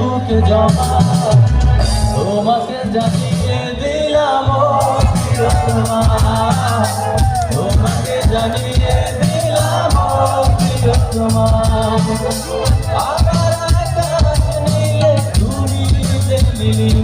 বুকে জমা তোমাকে জানিয়ে দিলাম তোমাকে জানিয়ে দিলাম তোমার আকাশ নীলে দূরিতে মিলিয়ে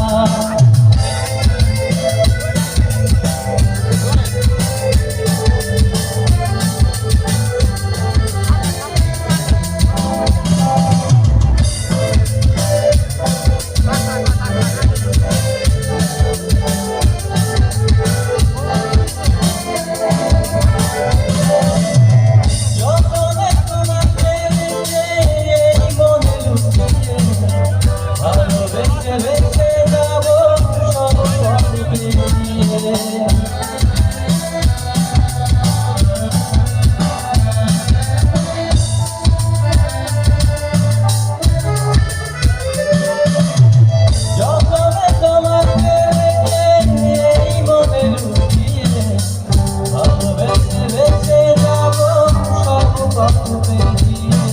love.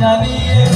জানিয়ে